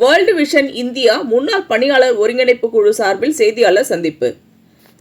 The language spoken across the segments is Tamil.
வேர்ல்டு விஷன் இந்தியா முன்னாள் பணியாளர் ஒருங்கிணைப்பு குழு சார்பில் செய்தியாளர் சந்திப்பு.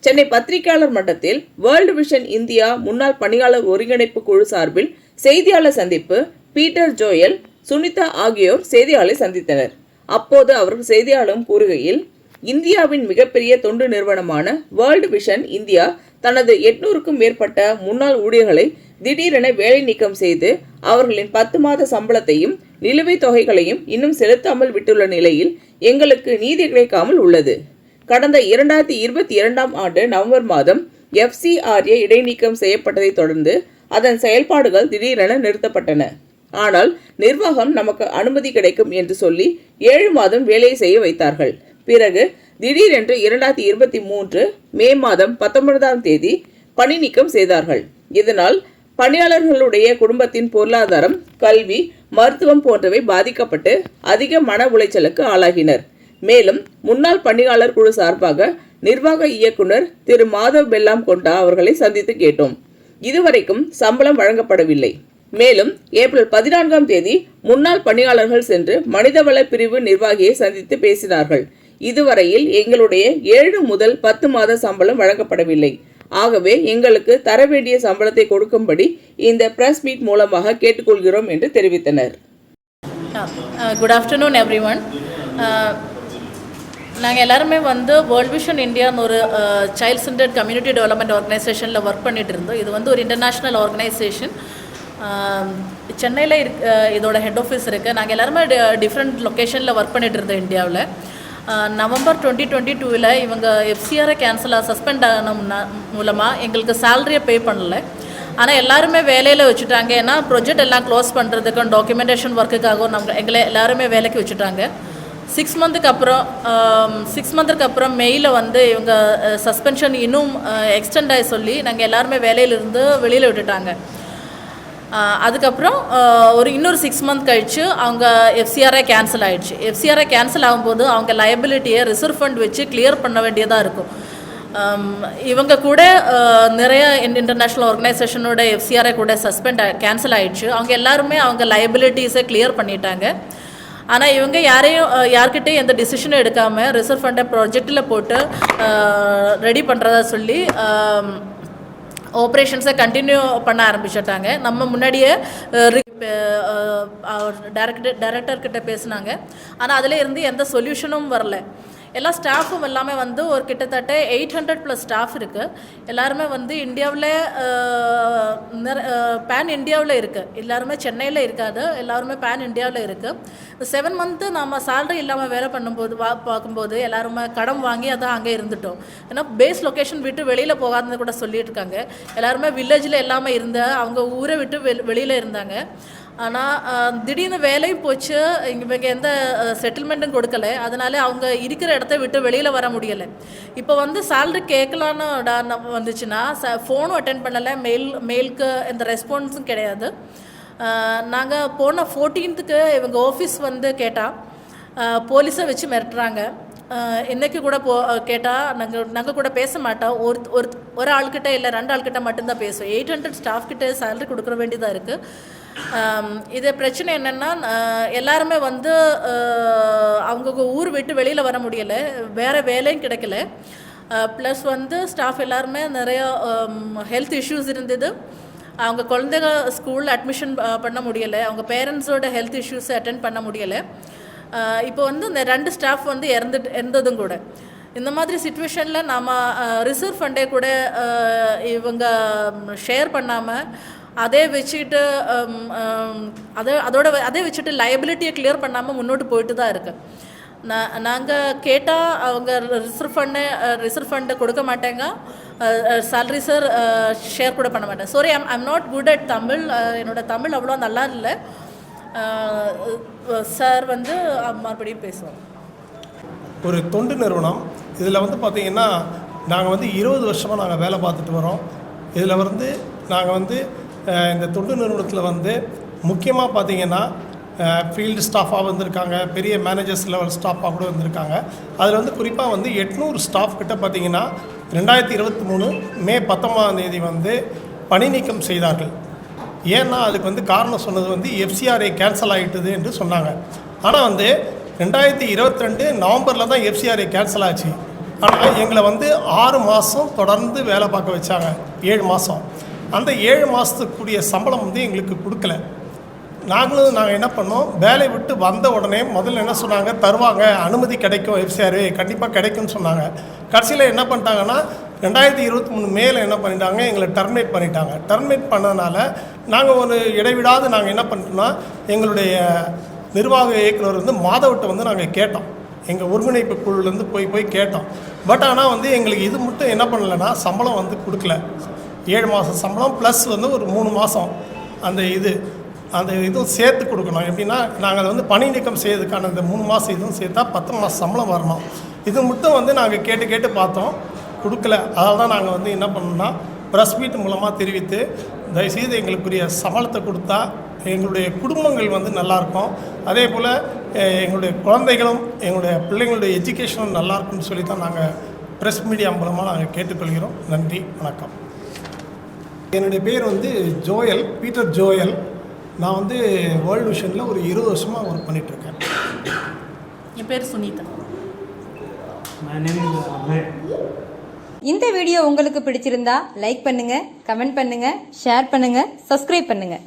சென்னை பத்திரிகையாளர் மன்றத்தில் வேர்ல்டு விஷன் இந்தியா முன்னாள் பணியாளர் ஒருங்கிணைப்பு குழு சார்பில் செய்தியாளர் சந்திப்பு. பீட்டர் ஜோயல் சுனிதா ஆகியோர் செய்தியாளரை சந்தித்தனர். அப்போது அவர்கள் செய்தியாளரும் கூறுகையில் இந்தியாவின் மிகப்பெரிய தொண்டு நிறுவனமான வேர்ல்டு விஷன் இந்தியா தனது எட்நூறுக்கும் மேற்பட்ட முன்னாள் ஊழியர்களை திடீரென வேலை நீக்கம் செய்து அவர்களின் பத்து மாத சம்பளத்தையும் நிலுவைத் தொகைகளையும் இன்னும் செலுத்தாமல் விட்டுள்ள நிலையில் எங்களுக்கு நீதி கிடைக்காமல் உள்ளது. கடந்த இரண்டாயிரத்தி இருபத்தி இரண்டாம் ஆண்டு நவம்பர் மாதம் எஃப்சிஆர்ஏ இடைநீக்கம் செய்யப்பட்டதைத் தொடர்ந்து அதன் செயல்பாடுகள் திடீரென நிறுத்தப்பட்டன. ஆனால் நிர்வாகம் நமக்கு அனுமதி கிடைக்கும் என்று சொல்லி ஏழு மாதம் வேலை செய்ய வைத்தார்கள். பிறகு திடீரென்று இரண்டாயிரத்தி இருபத்தி மூன்று மே மாதம் பத்தொன்பதாம் தேதி பணி நீக்கம் செய்தார்கள். இதனால் பணியாளர்களுடைய குடும்பத்தின் பொருளாதாரம் கல்வி மருத்துவம் போன்றவை பாதிக்கப்பட்டு அதிக மன உளைச்சலுக்கு ஆளாகினர். மேலும் முன்னாள் பணியாளர் குழு சார்பாக நிர்வாக இயக்குனர் திரு. மாதவ் பெல்லாம் கொண்டா அவர்களை சந்தித்து கேட்டோம். இதுவரைக்கும் சம்பளம் வழங்கப்படவில்லை. மேலும் ஏப்ரல் பதினான்காம் தேதி முன்னாள் பணியாளர்கள் சென்று மனிதவள பிரிவு நிர்வாகியை சந்தித்து பேசினார்கள். இதுவரையில் எங்களுடைய ஏழு முதல் பத்து மாத சம்பளம் வழங்கப்படவில்லை. ஆகவே எங்களுக்கு தர வேண்டிய சம்பளத்தை கொடுக்கும்படி இந்த பிரஸ் மீட் மூலமாக கேட்டுக்கொள்கிறோம் என்று தெரிவித்தனர். குட் ஆஃப்டர்நூன் எவ்ரி ஒன் நாங்கள் எல்லாருமே வந்து வேர்ல்ட் விஷன் இந்தியான்னு ஒரு சைல்ட் சென்டர்ட் கம்யூனிட்டி டெவலப்மெண்ட் ஆர்கனைசேஷனில் ஒர்க் பண்ணிட்டு இருந்தோம். இது வந்து ஒரு இன்டர்நேஷ்னல் ஆர்கனைசேஷன் சென்னையில் இருக் இதோட ஹெட் ஆஃபீஸ் இருக்குது நாங்கள் எல்லாருமே டிஃப்ரெண்ட் லொக்கேஷனில் ஒர்க் பண்ணிட்டு இருந்தோம் இந்தியாவில். நவம்பர் டுவெண்ட்டி டுவெண்ட்டி டூவில் இவங்க எஃப்சிஆரை கேன்சலாக சஸ்பெண்ட் ஆன மூலமாக எங்களுக்கு சேலரியை பே பண்ணல. ஆனால் எல்லாருமே வேலையில் வச்சுட்டாங்க. ஏன்னா ப்ரொஜெக்ட் எல்லாம் க்ளோஸ் பண்ணுறதுக்கும் டாக்குமெண்டேஷன் ஒர்க்குக்காகவும் நம்ம எங்களை எல்லாருமே வேலைக்கு வச்சுட்டாங்க. சிக்ஸ் மந்த்துக்கு அப்புறம் சிக்ஸ் மந்த்துக்கு அப்புறம் மெயில் வந்து இவங்க சஸ்பென்ஷன் இன்னும் எக்ஸ்டெண்ட் ஆகி சொல்லி நாங்கள் எல்லாருமே வேலையிலிருந்து வெளியில் விட்டுட்டாங்க. அதுக்கப்புறம் ஒரு இன்னொரு சிக்ஸ் மந்த் கழிச்சு அவங்க எஃப்சிஆரே கேன்சல் ஆகிடுச்சு எஃப்சிஆர்ஐ கேன்சல் ஆகும்போது அவங்க லயபிலிட்டியை ரிசர்வ் ஃபண்ட் வச்சு கிளியர் பண்ண வேண்டியதாக இருக்கும். இவங்க கூட நிறைய இன்டர்நேஷ்னல் ஆர்கனைசேஷனோட எஃப்சிஆரை கூட சஸ்பெண்ட் கேன்சல் ஆகிடுச்சு அவங்க எல்லாருமே அவங்க லயபிலிட்டிஸை கிளியர் பண்ணிட்டாங்க. ஆனால் இவங்க யாரையும் யார்கிட்டையும் எந்த டிசிஷனும் எடுக்காமல் ரிசர்வ் ஃபண்டை ப்ராஜெக்டில் போட்டு ரெடி பண்ணுறதா சொல்லி ஆப்ரேஷன்ஸை கண்டினியூ பண்ண ஆரம்பிச்சிட்டாங்க. நம்ம முன்னாடியே டேரக்டர் டேரக்டர்கிட்ட பேசினாங்க. ஆனால் அதில் இருந்து எந்த சொல்யூஷனும் வரல. எல்லா ஸ்டாஃபும் எல்லாமே வந்து ஒரு கிட்டத்தட்ட எயிட் ஹண்ட்ரட் ப்ளஸ் ஸ்டாஃப் இருக்குது எல்லாருமே வந்து இந்தியாவில் பேன் இந்தியாவில் இருக்குது எல்லாருமே சென்னையில் இருக்காது. எல்லாருமே பேன் இந்தியாவில் இருக்குது செவன் மந்த்து நம்ம சேலரி இல்லாமல் வேலை பண்ணும்போது வா பார்க்கும்போது எல்லாருமே கடன் வாங்கி அதான் அங்கே இருந்துட்டோம். ஏன்னா பேஸ் லொக்கேஷன் விட்டு வெளியில் போகாதுன்னு கூட சொல்லிட்டு இருக்காங்க. எல்லாருமே வில்லேஜில் எல்லாமே இருந்த அவங்க ஊரை விட்டு வெளியில் இருந்தாங்க. ஆனால் திடீர்னு வேலையும் போச்சு. இவங்க எந்த செட்டில்மெண்ட்டும் கொடுக்கல. அதனால அவங்க இருக்கிற இடத்த விட்டு வெளியில் வர முடியலை. இப்போ வந்து சேலரி கேட்கலான்னு வந்துச்சுன்னா ச ஃபோனும் அட்டென்ட் பண்ணலை. மெயில் மெயிலுக்கு எந்த ரெஸ்பான்ஸும் கிடையாது. நாங்கள் போன ஃபோர்டீன்த்துக்கு இவங்க ஆஃபீஸ் வந்து கேட்டால் போலீஸை வச்சு மிரட்டுறாங்க. ஆஹ் இன்னைக்கு கூட போ கேட்டால் நாங்கள் நாங்கள் கூட பேச மாட்டோம். ஒரு ஒரு ஒரு ஆள்கிட்ட இல்லை ரெண்டு ஆள்கிட்ட மட்டும்தான் பேசுவோம். எயிட் ஹண்ட்ரட் ஸ்டாஃப் கிட்டே சேலரி கொடுக்குற வேண்டியதாக இருக்குது இது பிரச்சனை என்னென்னா எல்லாருமே வந்து அவங்க ஊர் விட்டு வெளியில் வர முடியலை. வேறு வேலையும் கிடைக்கல. ப்ளஸ் வந்து ஸ்டாஃப் எல்லாருமே நிறைய ஹெல்த் இஷ்யூஸ் இருந்தது. அவங்க குழந்தைங்க ஸ்கூலில் அட்மிஷன் பண்ண முடியலை. அவங்க பேரண்ட்ஸோட ஹெல்த் இஷ்யூஸை அட்டன் பண்ண முடியலை. இப்போ வந்து இந்த ரெண்டு ஸ்டாஃப் வந்து இறந்துட்டு இறந்ததும் கூட. இந்த மாதிரி சுச்சுவேஷனில் நாம் ரிசர்வ் ஃபண்டே கூட இவங்க ஷேர் பண்ணாமல் அதே வச்சுக்கிட்டு அதே ஹம், அதோட அதே வச்சுட்டு லயபிலிட்டியை கிளியர் பண்ணாமல் முன்னோட்டு போயிட்டு தான் இருக்குது நான் நாங்கள் கேட்டால் அவங்க ரிசர்வ் ஃபண்டு ரிசர்வ் ஃபண்டு கொடுக்க மாட்டேங்க. சேலரி சார் ஷேர் கூட பண்ண மாட்டேன். Sorry I'm I'm not good at Tamil. என்னோட தமிழ் அவ்வளோ நல்லா இல்லை. சார் வந்து மறுபடியும் பேசுவோம். ஒரு தொண்டு நிறுவனம். இதில் வந்து பார்த்திங்கன்னா நாங்கள் வந்து இருபது வருஷமாக நாங்கள் வேலை பார்த்துட்டு வரோம். இதில் வந்து நாங்கள் வந்து இந்த தொண்டு நிறுவனத்தில் வந்து முக்கியமாக பார்த்தீங்கன்னா ஃபீல்டு ஸ்டாஃபாக வந்திருக்காங்க பெரிய மேனேஜர்ஸ் லெவல் ஸ்டாஃபாக கூட வந்திருக்காங்க. அதில் வந்து குறிப்பாக வந்து எட்நூறு ஸ்டாஃப் கிட்ட பார்த்தீங்கன்னா ரெண்டாயிரத்தி இருபத்தி மூணு மே பத்தொம்பதாம் தேதி வந்து பணி நீக்கம் செய்தார்கள். ஏன்னா அதுக்கு வந்து காரணம் சொன்னது வந்து எஃப்சிஆர்ஐ கேன்சல் ஆகிட்டது என்று சொன்னாங்க. ஆனால் வந்து ரெண்டாயிரத்தி இருபத்தி ரெண்டு நவம்பரில் தான் எஃப்சிஆர்ஐ கேன்சல் ஆச்சு. ஆனால் எங்களை வந்து ஆறு மாதம் தொடர்ந்து வேலை பார்க்க வச்சாங்க. ஏழு மாதம் அந்த ஏழு மாதத்துக்குரிய சம்பளம் வந்து எங்களுக்கு கொடுக்கல. நாங்களும் நாங்கள் என்ன பண்ணோம்? வேலையை விட்டு வந்த உடனே முதல்ல என்ன சொன்னாங்க? தருவாங்க அனுமதி கிடைக்கும் எஃப்சிஆர் கண்டிப்பாக கிடைக்கும்னு சொன்னாங்க. கடைசியில் என்ன பண்ணிட்டாங்கன்னா ரெண்டாயிரத்தி இருபத்தி மூணு மேலே என்ன பண்ணிட்டாங்க? எங்களை டர்மினேட் பண்ணிட்டாங்க. டர்மினேட் பண்ணதுனால நாங்கள் ஒரு இடைவிடாது நாங்கள் என்ன பண்ணிட்டோம்னா எங்களுடைய நிர்வாக இயக்குனர் வந்து மாதவட்டை வந்து நாங்கள் கேட்டோம். எங்கள் ஒருங்கிணைப்பு குழுலேருந்து போய் போய் கேட்டோம். பட் ஆனால் வந்து எங்களுக்கு இது மட்டும் என்ன பண்ணலைன்னா சம்பளம் வந்து கொடுக்கல. ஏழு மாதம் சம்பளம் ப்ளஸ் வந்து ஒரு மூணு மாதம் அந்த இது அந்த இதுவும் சேர்த்து கொடுக்கணும். எப்படின்னா நாங்கள் வந்து பணி நீக்கம் செய்யறதுக்கான இந்த மூணு மாதம் இதுவும் சேர்த்தா பத்து மாதம் சம்பளம் வரணும். இது மட்டும் வந்து நாங்கள் கேட்டு கேட்டு பார்த்தோம். கொடுக்கல. அதால் தான் நாங்கள் வந்து என்ன பண்ணோம்னா ப்ரெஸ் மீட் மூலமாக தெரிவித்து தயவுசெய்து எங்களுக்குரிய சம்பளத்தை கொடுத்தா எங்களுடைய குடும்பங்கள் வந்து நல்லாயிருக்கும் அதே போல் எங்களுடைய குழந்தைகளும் எங்களுடைய பிள்ளைங்களுடைய எஜுகேஷனும் நல்லாயிருக்கும்னு சொல்லி தான் நாங்கள் ப்ரெஸ் மீடியா மூலமாக நாங்கள் கேட்டுக்கொள்கிறோம். நன்றி வணக்கம். என்னுடைய பேர் வந்து ஜோயல் பீட்டர் ஜோயல். நான் வந்து வேர்ல்டு விஷனில் ஒரு இருபது வருஷமாக ஒர்க் பண்ணிகிட்ருக்கேன் என் பேர் Sunita. My name is Abhay. இந்த வீடியோ உங்களுக்கு பிடிச்சிருந்தா லைக் பண்ணுங்க கமெண்ட் பண்ணுங்க ஷேர் பண்ணுங்க சப்ஸ்கிரைப் பண்ணுங்க.